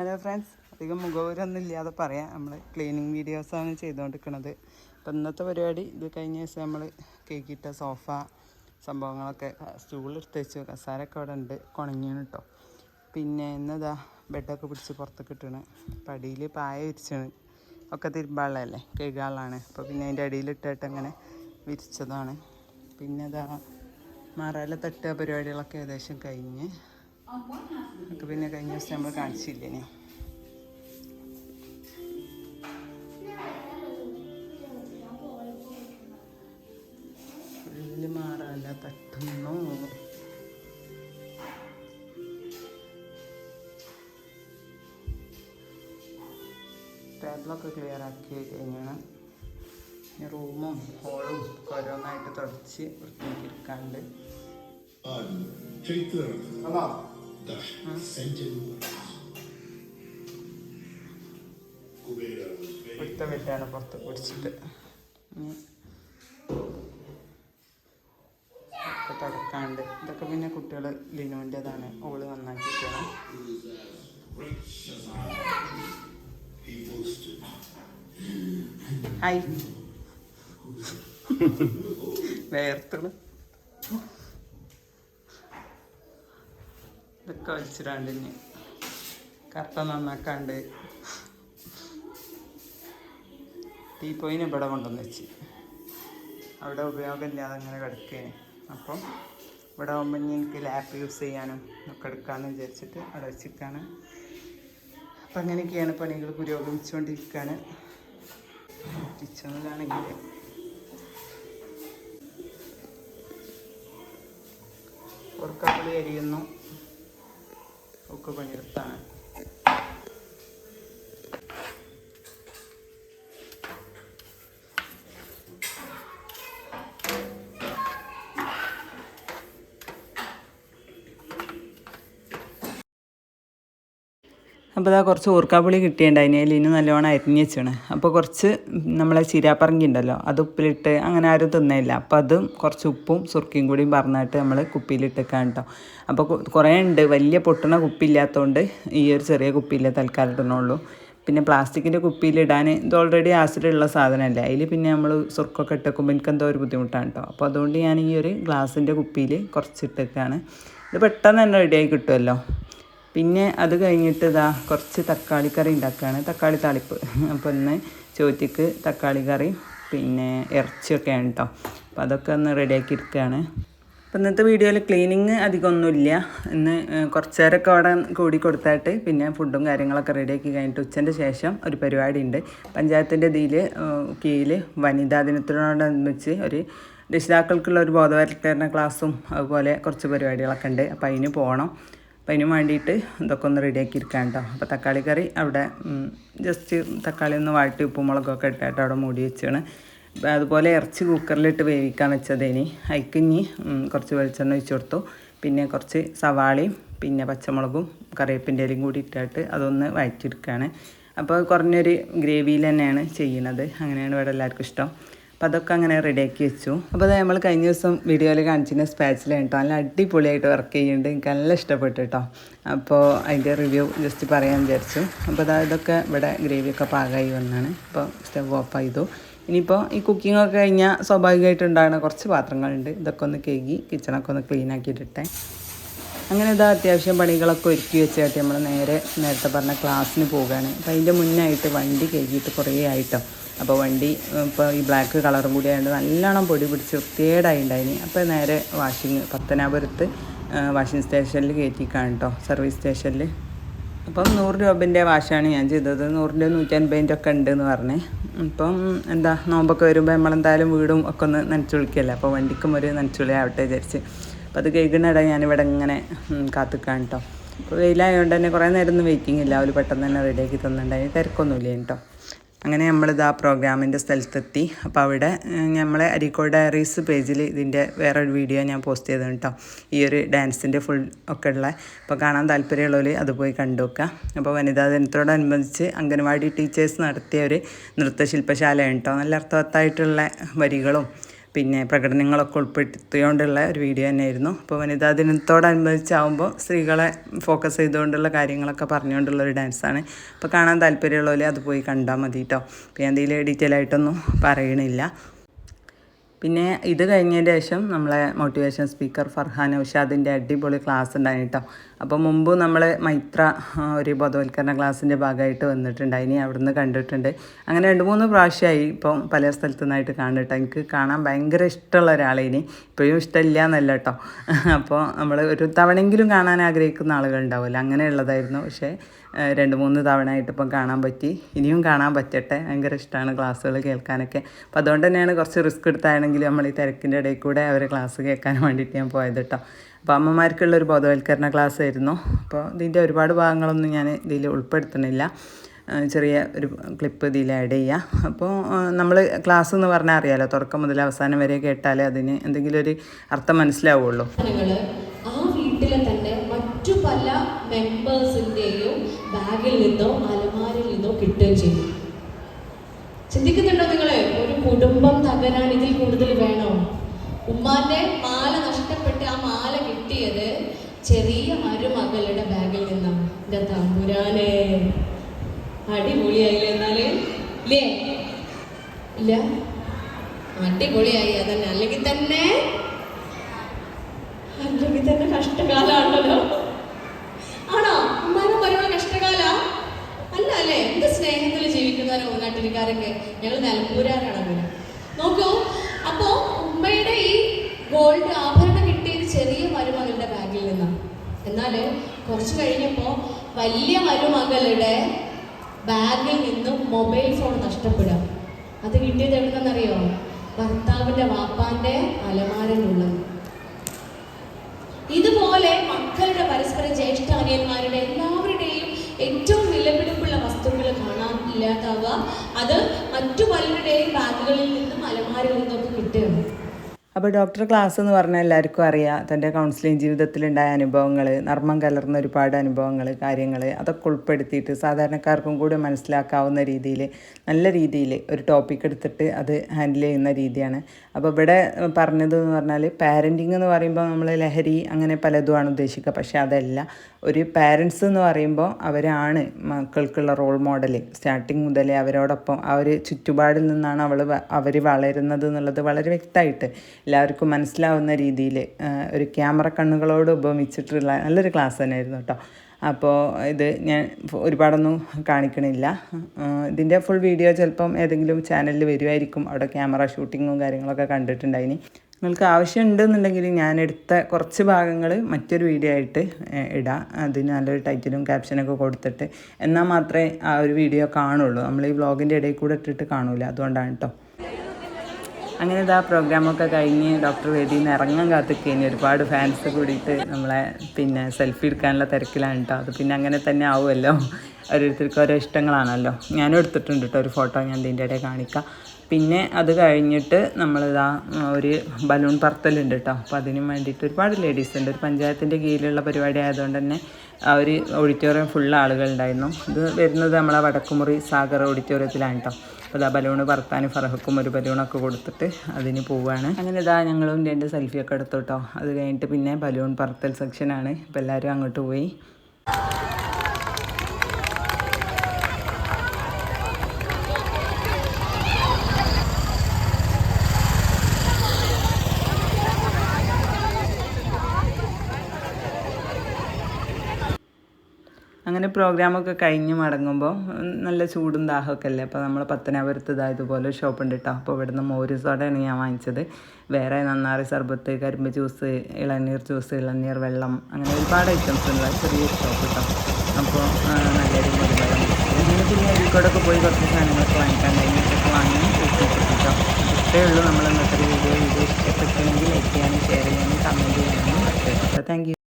Hello friends അധികം മുഖവരൊന്നും ഇല്ലാതെ പറയാം. നമ്മൾ ക്ലീനിങ് വീഡിയോസാണ് ചെയ്തുകൊണ്ടിരിക്കുന്നത്. അപ്പം ഇന്നത്തെ പരിപാടി ഇത് കഴിഞ്ഞ ദിവസം നമ്മൾ കേക്കിട്ട സോഫ സംഭവങ്ങളൊക്കെ സ്റ്റൂളെടുത്ത് വെച്ചു. കസാരൊക്കെ അവിടെ ഉണ്ട്. കുണങ്ങിയാണ് കേട്ടോ പിന്നെ ഇന്നതാ ബെഡൊക്കെ പിടിച്ച് പുറത്തേക്ക് ഇട്ടണ്. പടിയിൽ പായ വിരിച്ചാണ്. ഒക്കെ തിരുമ്പാളല്ലേ കഴുകാളാണ് അപ്പോൾ പിന്നെ അതിന്റെ അടിയിലിട്ടിട്ട് അങ്ങനെ വിരിച്ചതാണ്. പിന്നെ ഇതാ മാറാല തട്ടുക പരിപാടികളൊക്കെ ഏകദേശം കഴിഞ്ഞ്. ഒക്കെ പിന്നെ കഴിഞ്ഞ ദിവസം നമ്മൾ കാണിച്ചില്ലേ ഇനി ഫുള്ള് മാറാല തട്ടുന്നു. ടേബിളൊക്കെ ക്ലിയർ ആക്കി കഴിഞ്ഞാണ്. റൂമും ഹോളും ഓരോന്നായിട്ട് തുടച്ച് വൃത്തിയാക്കി എടുക്കാണ്ട്. കുബേര എടുത്ത വെട്ടാണ് പുറത്ത് പിടിച്ചിട്ട്. ഒക്കെ തുടക്കാണ്ട് ഇതൊക്കെ പിന്നെ കുട്ടികൾ ലിനുവിന്റെതാണ്. ഓൾ നന്നാക്കിയിട്ടാണ്. ഹായ് വേർത്തുള്ളു ഇതൊക്കെ വലിച്ചിടാണ്ട് ഇനി കറുത്ത നന്നാക്കാണ്ട് ടീപ്പോയിന് ഇവിടെ കൊണ്ടുവന്ന് വെച്ച്. അവിടെ ഉപയോഗമില്ലാതെ അങ്ങനെ കിടക്കുകയാണ് അപ്പം ഇവിടെ ആകുമ്പോൾ ഇനി എനിക്ക് ലാപ്പ് യൂസ് ചെയ്യാനും ഒക്കെ എടുക്കാമെന്ന് വിചാരിച്ചിട്ട് അവിടെ വെച്ചിരിക്കുകയാണ് അപ്പം അങ്ങനെയൊക്കെയാണ് പണികൾ പുരോഗമിച്ചുകൊണ്ടിരിക്കുകയാണ് കിച്ചണിലാണെങ്കിൽ ഓർക്കാപ്പുളി അരിയുന്നു. ഒക്കെ പണിയെടുത്താണ് അപ്പോൾ ഇതാ കുറച്ച് ഊർക്കാപ്പുളി കിട്ടിയിട്ടുണ്ടായിന് അതിൽ ഇനി നല്ലോണം അരിഞ്ഞ് വെച്ചാണ്. അപ്പോൾ കുറച്ച് നമ്മളെ ചീരാപ്പറങ്കി ഉണ്ടല്ലോ അത് ഉപ്പിലിട്ട് അങ്ങനെ ആരും തിന്നില്ല. അപ്പോൾ അതും കുറച്ച് ഉപ്പും സുർക്കിയും കൂടിയും പറഞ്ഞിട്ട് നമ്മൾ കുപ്പിയിലിട്ടേക്കാൻ കേട്ടോ അപ്പോൾ കുറേ ഉണ്ട് വലിയ പൊട്ടണ കുപ്പിയില്ലാത്തതുകൊണ്ട് ഈ ഒരു ചെറിയ കുപ്പിയില്ല തൽക്കാലം ഇടണുള്ളൂ. പിന്നെ പ്ലാസ്റ്റിക്കിന്റെ കുപ്പിയിലിടാൻ ഇത് ഓൾറെഡി ആസിഡുള്ള സാധനമല്ലേ അതിൽ പിന്നെ നമ്മൾ സുർക്കൊക്കെ ഇട്ടേക്കുമ്പോൾ എനിക്ക് എന്തോ ഒരു ബുദ്ധിമുട്ടാണ് കേട്ടോ അപ്പോൾ അതുകൊണ്ട് ഞാൻ ഈ ഒരു ഗ്ലാസിന്റെ കുപ്പിയിൽ കുറച്ച് ഇട്ടേക്കാണ് ഇത് പെട്ടെന്ന് തന്നെ റെഡിയായി കിട്ടുമല്ലോ പിന്നെ അത് കഴിഞ്ഞിട്ട് ഇതാ കുറച്ച് തക്കാളി കറി ഉണ്ടാക്കുകയാണ് തക്കാളി താളിപ്പ്. അപ്പോൾ ഇന്ന് ചോറ്റിക്ക് തക്കാളി കറി പിന്നെ ഇറച്ചിയൊക്കെയാണ് കേട്ടോ അപ്പോൾ അതൊക്കെ ഒന്ന് റെഡിയാക്കി എടുക്കുകയാണ് അപ്പോൾ ഇന്നത്തെ വീഡിയോയിൽ ക്ലീനിങ് അധികമൊന്നുമില്ല ഇന്ന് കുറച്ച് നേരമൊക്കെ അവിടെ കൂടി കൊടുത്തായിട്ട് പിന്നെ ഫുഡും കാര്യങ്ങളൊക്കെ റെഡിയാക്കി കഴിഞ്ഞിട്ട് ഉച്ചന്റെ ശേഷം ഒരു പരിപാടി ഉണ്ട് പഞ്ചായത്തിന്റെ ഇതിൽ കീഴിൽ വനിതാ ദിനത്തിനോടനുബന്ധിച്ച് ഒരു രക്ഷിതാക്കൾക്കുള്ള ഒരു ബോധവൽക്കരണ ക്ലാസ്സും അതുപോലെ കുറച്ച് പരിപാടികളൊക്കെ ഉണ്ട് അപ്പോൾ അതിന് പോകണം അപ്പം അതിന് വേണ്ടിയിട്ട് ഇതൊക്കെ ഒന്ന് റെഡിയാക്കി ഇരിക്കാം കേട്ടോ അപ്പോൾ തക്കാളി കറി അവിടെ ജസ്റ്റ് തക്കാളി ഒന്ന് വാട്ടി ഉപ്പും മുളകൊക്കെ ഇട്ടിട്ട് അവിടെ മൂടി വെച്ചാണ്. അതുപോലെ ഇറച്ചി കുക്കറിലിട്ട് വേവിക്കാൻ വെച്ചതേനി അതിക്ക് ഇനി ഉം, കുറച്ച് വെളിച്ചെണ്ണ ഒഴിച്ചു കൊടുത്തു. പിന്നെ കുറച്ച് സവാളയും പിന്നെ പച്ചമുളകും കറിവേപ്പിന്റെ ഇലയും കൂടി ഇട്ടിട്ട് അതൊന്ന് വഴറ്റിയെടുക്കുകയാണ്. അപ്പോൾ കുറഞ്ഞൊരു ഗ്രേവിയിൽ തന്നെയാണ് ചെയ്യണത് അങ്ങനെയാണ് ഇവിടെ എല്ലാവർക്കും ഇഷ്ടം. അപ്പോൾ അതൊക്കെ അങ്ങനെ റെഡിയാക്കി വെച്ചു. അപ്പോൾ അത് നമ്മൾ കഴിഞ്ഞ ദിവസം വീഡിയോയിൽ കാണിച്ചിരുന്ന സ്പാച്ചിലാണ് കേട്ടോ നല്ല അടിപൊളിയായിട്ട് വർക്ക് ചെയ്യുന്നുണ്ട് എനിക്ക് നല്ല ഇഷ്ടപ്പെട്ടു കേട്ടോ അപ്പോൾ അതിന്റെ റിവ്യൂ ജസ്റ്റ് പറയാൻ വിചാരിച്ചു. അപ്പോൾ അതാ ഇതൊക്കെ ഇവിടെ ഗ്രേവിയൊക്കെ പാകമായി വന്നാണ്. അപ്പോൾ സ്റ്റവ് ഓഫ് ചെയ്തു ഇനിയിപ്പോൾ ഈ കുക്കിംഗ് ഒക്കെ കഴിഞ്ഞാൽ സ്വാഭാവികമായിട്ട് ഉണ്ടാകുന്ന കുറച്ച് പാത്രങ്ങളുണ്ട്. ഇതൊക്കെ ഒന്ന് കേകി കിച്ചണൊക്കെ ഒന്ന് ക്ലീൻ ആക്കിയിട്ടെ അങ്ങനെ ഇതാ അത്യാവശ്യം പണികളൊക്കെ ഒരുക്കി വെച്ചായിട്ട് നമ്മൾ നേരെ നേരത്തെ പറഞ്ഞ ക്ലാസ്സിന് പോവുകയാണ് അപ്പോൾ അതിന്റെ മുന്നായിട്ട് വണ്ടി കഴുകിയിട്ട് കുറേ ആയിട്ടോ അപ്പോൾ വണ്ടി ഇപ്പോൾ ഈ ബ്ലാക്ക് കളറും കൂടി ആയതുകൊണ്ട് നല്ലോണം പൊടി പിടിച്ച് വൃത്തികേടായി ഉണ്ടായിന്. അപ്പോൾ നേരെ വാഷിങ് പത്തനാപുരത്ത് വാഷിംഗ് സ്റ്റേഷനിൽ കയറ്റിക്കാണ് കേട്ടോ സർവീസ് സ്റ്റേഷനിൽ അപ്പം നൂറ് രൂപന്റെ വാഷാണ് ഞാൻ ചെയ്തത്. നൂറിന്റെ നൂറ്റൻപതിന്റെ ഒക്കെ ഉണ്ട് എന്ന് പറഞ്ഞേ. ഇപ്പം എന്താ നോമ്പൊക്കെ വരുമ്പോൾ നമ്മളെന്തായാലും വീടും ഒക്കെ ഒന്ന് നനച്ചു വിളിക്കല്ലേ? അപ്പോൾ വണ്ടിക്കും ഒരു നനച്ചുളി ആവട്ടെ വിചാരിച്ച്. അപ്പോൾ അത് കേൾക്കുന്നിട ഞാനിവിടെ ഇങ്ങനെ കാത്തിക്കാൻ കേട്ടോ അപ്പോൾ വെയിലായതുകൊണ്ട് തന്നെ കുറേ നേരം ഒന്നും വെയിറ്റിംഗ് ഇല്ല. അവർ പെട്ടെന്ന് തന്നെ റെഡിയാക്കി തന്നിട്ടുണ്ടായി തിരക്കൊന്നുമില്ല കേട്ടോ അങ്ങനെ നമ്മളിത് ആ പ്രോഗ്രാമിന്റെ സ്ഥലത്തെത്തി. അപ്പോൾ അവിടെ നമ്മളെ അരീക്കോട് ഡയറീസ് പേജിൽ ഇതിന്റെ വേറൊരു വീഡിയോ ഞാൻ പോസ്റ്റ് ചെയ്തു കേട്ടോ ഈ ഒരു ഡാൻസിന്റെ ഫുൾ ഒക്കെ ഉള്ള അപ്പോൾ കാണാൻ താല്പര്യമുള്ളവർ അത് പോയി കണ്ടു അപ്പോൾ വനിതാ ദിനത്തോടനുബന്ധിച്ച് അംഗനവാടി ടീച്ചേഴ്സ് നടത്തിയ ഒരു നൃത്തശില്പശാലയാണ് കേട്ടോ നല്ല അർത്ഥവത്തായിട്ടുള്ള വരികളും പിന്നെ പ്രകടനങ്ങളൊക്കെ ഉൾപ്പെടുത്തിയോണ്ടുള്ള ഒരു വീഡിയോ തന്നെയായിരുന്നു. അപ്പോൾ വനിതാ ദിനത്തോടനുബന്ധിച്ചാവുമ്പോൾ സ്ത്രീകളെ ഫോക്കസ് ചെയ്തുകൊണ്ടുള്ള കാര്യങ്ങളൊക്കെ പറഞ്ഞുകൊണ്ടുള്ള ഒരു ഡാൻസാണ് അപ്പോൾ കാണാൻ താല്പര്യമുള്ളവരെ അത് പോയി കണ്ടാൽ മതി കേട്ടോ അപ്പോൾ ഞാൻ എന്തെങ്കിലും ഡീറ്റെയിൽ ആയിട്ടൊന്നും പറയണില്ല. പിന്നെ ഇത് കഴിഞ്ഞതിന് ശേഷം നമ്മളെ മോട്ടിവേഷൻ സ്പീക്കർ ഫർഹാൻ ഔഷാദിന്റെ അടിപൊളി ക്ലാസ് ഉണ്ടായി കേട്ടോ അപ്പോൾ മുമ്പ് നമ്മൾ മൈത്ര ഒരു ബോധവൽക്കരണ ക്ലാസ്സിന്റെ ഭാഗമായിട്ട് വന്നിട്ടുണ്ടായിനി അവിടുന്ന് കണ്ടിട്ടുണ്ട്. അങ്ങനെ രണ്ട് മൂന്ന് പ്രാവശ്യമായി ഇപ്പം പല സ്ഥലത്തു നിന്നായിട്ട് കാണുന്നുട്ടോ എനിക്ക് കാണാൻ ഭയങ്കര ഇഷ്ടമുള്ള ഒരാളേനി ഇപ്പോഴും ഇഷ്ടമില്ല എന്നല്ല കേട്ടോ. അപ്പോൾ നമ്മൾ ഒരു തവണയെങ്കിലും കാണാൻ ആഗ്രഹിക്കുന്ന ആളുകളുണ്ടാവില്ല അങ്ങനെയുള്ളതായിരുന്നു. പക്ഷേ രണ്ട് മൂന്ന് തവണ ഇപ്പം കാണാൻ പറ്റി. ഇനിയും കാണാൻ പറ്റട്ടെ. ഭയങ്കര ഇഷ്ടമാണ് ക്ലാസ്സുകൾ കേൾക്കാനൊക്കെ. അപ്പോൾ അതുകൊണ്ട് തന്നെയാണ് കുറച്ച് റിസ്ക് എടുത്താണെങ്കിലും നമ്മൾ ഈ തിരക്കിന്റെ ഇടയിൽ കൂടെ അവരെ ക്ലാസ് കേൾക്കാൻ വേണ്ടിയിട്ട് ഞാൻ പോയത് കേട്ടോ. അപ്പോൾ അമ്മമാർക്കുള്ളൊരു ബോധവൽക്കരണ ക്ലാസ് ആയിരുന്നു അപ്പോൾ ഇതിന്റെ ഒരുപാട് ഭാഗങ്ങളൊന്നും ഞാൻ ഇതിൽ ഉൾപ്പെടുത്തുന്നില്ല. ഏഹ് ചെറിയ ഒരു ക്ലിപ്പ് ഇതിൽ ആഡ് ചെയ്യുക. അപ്പോൾ നമ്മൾ ക്ലാസ് എന്ന് പറഞ്ഞാൽ അറിയാലോ തുടക്കം മുതൽ അവസാനം വരെ കേട്ടാലേ അതിന് എന്തെങ്കിലും ഒരു അർത്ഥം മനസ്സിലാവുള്ളൂ. ആ വീട്ടിലെ തന്നെ മറ്റു പല മെമ്പേഴ്സിന്റെയും ബാഗിൽ നിന്നോ അലമാരിൽ നിന്നോ കിട്ടുകയും ചെയ്യും ചിന്തിക്കുന്നുണ്ടോ നിങ്ങളെ? ഒരു കുടുംബം തകരാൻ ഇതിൽ കൂടുതൽ വേണോ? ഉമ്മാന്റെ മാല നഷ്ടപ്പെട്ട് ആ മാല കിട്ടിയത് ചെറിയ മരുമകളുടെ ബാഗിൽ നിന്നാണ് എന്റെ തമ്പുരാനെ. അടിപൊളിയായില്ലേ എന്നാൽ? ഇല്ലേ? ഇല്ല? അടിപൊളിയായി അതന്നെ. അല്ലെങ്കിൽ തന്നെ? അല്ലെങ്കിൽ തന്നെ കഷ്ടകാലാണല്ലോ. ആണോ? ഉമ്മാനും പറയുന്ന കഷ്ടകാല? അല്ല അല്ലേ? എന്ത് സ്നേഹത്തിൽ ജീവിക്കുന്നവരോ നാട്ടിലിക്കാരൊക്കെ ഞങ്ങൾ നിലമ്പൂരാരാണ് അങ്ങനെ. നോക്കൂ. അപ്പോ ഉമ്മയുടെ ഈ ഗോൾഡ് ആഭരണം കിട്ടിയത് ചെറിയ മരുമകളുടെ ബാഗിൽ നിന്നാണ്. എന്നാൽ കുറച്ച് കഴിഞ്ഞപ്പോൾ വലിയ മരുമകളുടെ ബാഗിൽ നിന്നും മൊബൈൽ ഫോൺ നഷ്ടപ്പെടുക. അത് കിട്ടിയത് എവിടുന്നറിയോ ഭർത്താവിന്റെ വാപ്പാന്റെ അലമാരനുള്ളത് ഇതുപോലെ മക്കളുടെ പരസ്പര ജ്യേഷ്ഠാനിയന്മാരുടെ എല്ലാവരുടെയും ഏറ്റവും വിലപിടിപ്പുള്ള വസ്തുക്കൾ കാണാൻ ഇല്ലാതാവുക അത് മറ്റു പലരുടെയും ബാഗുകളിൽ നിന്നും അലമാരിൽ നിന്നൊക്കെ കിട്ടുകയാണ് അപ്പോൾ ഡോക്ടർ ക്ലാസ് എന്ന് പറഞ്ഞാൽ എല്ലാവർക്കും അറിയാം. തന്റെ കൗൺസിലിംഗ് ജീവിതത്തിലുണ്ടായ അനുഭവങ്ങൾ നർമ്മം കലർന്ന ഒരുപാട് അനുഭവങ്ങൾ കാര്യങ്ങൾ അതൊക്കെ ഉൾപ്പെടുത്തിയിട്ട് സാധാരണക്കാർക്കും കൂടി മനസ്സിലാക്കാവുന്ന രീതിയിൽ നല്ല രീതിയിൽ ഒരു ടോപ്പിക് എടുത്തിട്ട് അത് ഹാൻഡിൽ ചെയ്യുന്ന രീതിയാണ്. അപ്പോൾ ഇവിടെ പറഞ്ഞത് എന്ന് പറഞ്ഞാൽ പാരന്റിങ് എന്ന് പറയുമ്പോൾ നമ്മൾ ലഹരി അങ്ങനെ പലതുമാണ് ഉദ്ദേശിക്കുക. പക്ഷേ അതല്ല ഒരു പാരൻസ് എന്ന് പറയുമ്പോൾ അവരാണ് മക്കൾക്കുള്ള റോൾ മോഡൽ സ്റ്റാർട്ടിങ് മുതലേ അവരോടൊപ്പം ആ ഒരു ചുറ്റുപാടിൽ നിന്നാണ് അവൾ അവർ വളരുന്നത് എന്നുള്ളത് വളരെ വ്യക്തമായിട്ട് എല്ലാവർക്കും മനസ്സിലാവുന്ന രീതിയിൽ ഒരു ക്യാമറ കണ്ണുകളോട് ഉപമിച്ചിട്ടുള്ള നല്ലൊരു ക്ലാസ് തന്നെയായിരുന്നു കേട്ടോ. അപ്പോൾ ഇത് ഞാൻ ഒരുപാടൊന്നും കാണിക്കണില്ല. ഇതിന്റെ ഫുൾ വീഡിയോ ചിലപ്പം ഏതെങ്കിലും ചാനലിൽ വരുമായിരിക്കും അവിടെ ക്യാമറ ഷൂട്ടിങ്ങും കാര്യങ്ങളൊക്കെ കണ്ടിട്ടുണ്ടായിനി. നിങ്ങൾക്ക് ആവശ്യമുണ്ടെന്നുണ്ടെങ്കിൽ ഞാൻ എടുത്ത കുറച്ച് ഭാഗങ്ങൾ മറ്റൊരു വീഡിയോ ആയിട്ട് ഇടാം. അതിന് നല്ലൊരു ടൈറ്റിലും ക്യാപ്ഷനൊക്കെ കൊടുത്തിട്ട്. എന്നാൽ മാത്രമേ ആ ഒരു വീഡിയോ കാണുള്ളൂ. നമ്മൾ ഈ വ്ളോഗിന്റെ ഇടയിൽ കൂടെ ഇട്ടിട്ട് കാണൂല. അതുകൊണ്ടാണ് കേട്ടോ. അങ്ങനെ ഇതാ പ്രോഗ്രാമൊക്കെ കഴിഞ്ഞ് ഡോക്ടർ വേദിയിൽ നിന്ന് ഇറങ്ങാൻ കാത്തിക്കഴിഞ്ഞ് ഒരുപാട് ഫാൻസ് കൂടിയിട്ട് നമ്മളെ പിന്നെ സെൽഫി എടുക്കാനുള്ള തിരക്കിലാണ് കേട്ടോ അത് പിന്നെ അങ്ങനെ തന്നെ ആവുമല്ലോ. ഓരോരുത്തർക്കും ഓരോ ഇഷ്ടങ്ങളാണല്ലോ. ഞാനും എടുത്തിട്ടുണ്ട് കേട്ടോ ഒരു ഫോട്ടോ ഞാൻ ഇതിന്റെ ഇടയിൽ കാണിക്കാം. പിന്നെ അത് കഴിഞ്ഞിട്ട് നമ്മളിതാ ഒരു ബലൂൺ പറത്തലുണ്ട് കേട്ടോ അപ്പോൾ അതിനും വേണ്ടിയിട്ട് ഒരുപാട് ലേഡീസ് ഉണ്ട്. ഒരു പഞ്ചായത്തിന്റെ കീഴിലുള്ള പരിപാടി ആയതുകൊണ്ട് തന്നെ ആ ഒരു ഓഡിറ്റോറിയം ഫുൾ ആളുകളുണ്ടായിരുന്നു ഇത് വരുന്നത് നമ്മളെ വടക്കുമുറി സാഗർ ഓഡിറ്റോറിയത്തിലാണ് കേട്ടോ അപ്പോൾ ഇതാ ബലൂണ് പറത്താൻ ഫറഹക്കും ഒരു ബലൂണൊക്കെ കൊടുത്തിട്ട് അതിന് പോവുകയാണ് അങ്ങനെ ഇതാ ഞങ്ങളും രണ്ട് സെൽഫിയൊക്കെ എടുത്തു കേട്ടോ. അത് കഴിഞ്ഞിട്ട് പിന്നെ ബലൂൺ പറത്തൽ സെക്ഷനാണ് ഇപ്പോൾ എല്ലാവരും അങ്ങോട്ട് പോയി. അങ്ങനെ പ്രോഗ്രാമൊക്കെ കഴിഞ്ഞ് മടങ്ങുമ്പോൾ നല്ല ചൂടും ദാഹമൊക്കെ അല്ലേ? അപ്പോൾ നമ്മൾ പത്തനാപുരത്ത് ഇതാ ഇതുപോലെ ഷോപ്പ് ഉണ്ട് കേട്ടോ അപ്പോൾ ഇവിടുന്ന് മോര് സോഡയാണ് ഞാൻ വാങ്ങിച്ചത്. വേറെ നന്നാറി സർബത്ത് കരിമ്പ് ജ്യൂസ് ഇളനീർ ജ്യൂസ് ഇളനീർ വെള്ളം അങ്ങനെ ഒരുപാട് ഐറ്റംസ് ഉണ്ട്. ചെറിയ ഷോപ്പ് കേട്ടോ അപ്പോൾ നല്ല മുരുവെള്ളം അങ്ങനെ പിന്നെ അരിക്കോടൊക്കെ പോയി കുറച്ച് സാധനങ്ങളൊക്കെ വാങ്ങിക്കാൻ കഴിഞ്ഞിട്ടൊക്കെ വാങ്ങി കേട്ടോ ഇത്രയേ ഉള്ളൂ നമ്മൾ ഇന്നത്തെ വീഡിയോ. വീഡിയോ ഇഷ്ടപ്പെട്ടെങ്കിൽ ലൈക്ക് ചെയ്യാനും ഷെയർ ചെയ്യാനും കമന്റ് ചെയ്യാനും താങ്ക് യു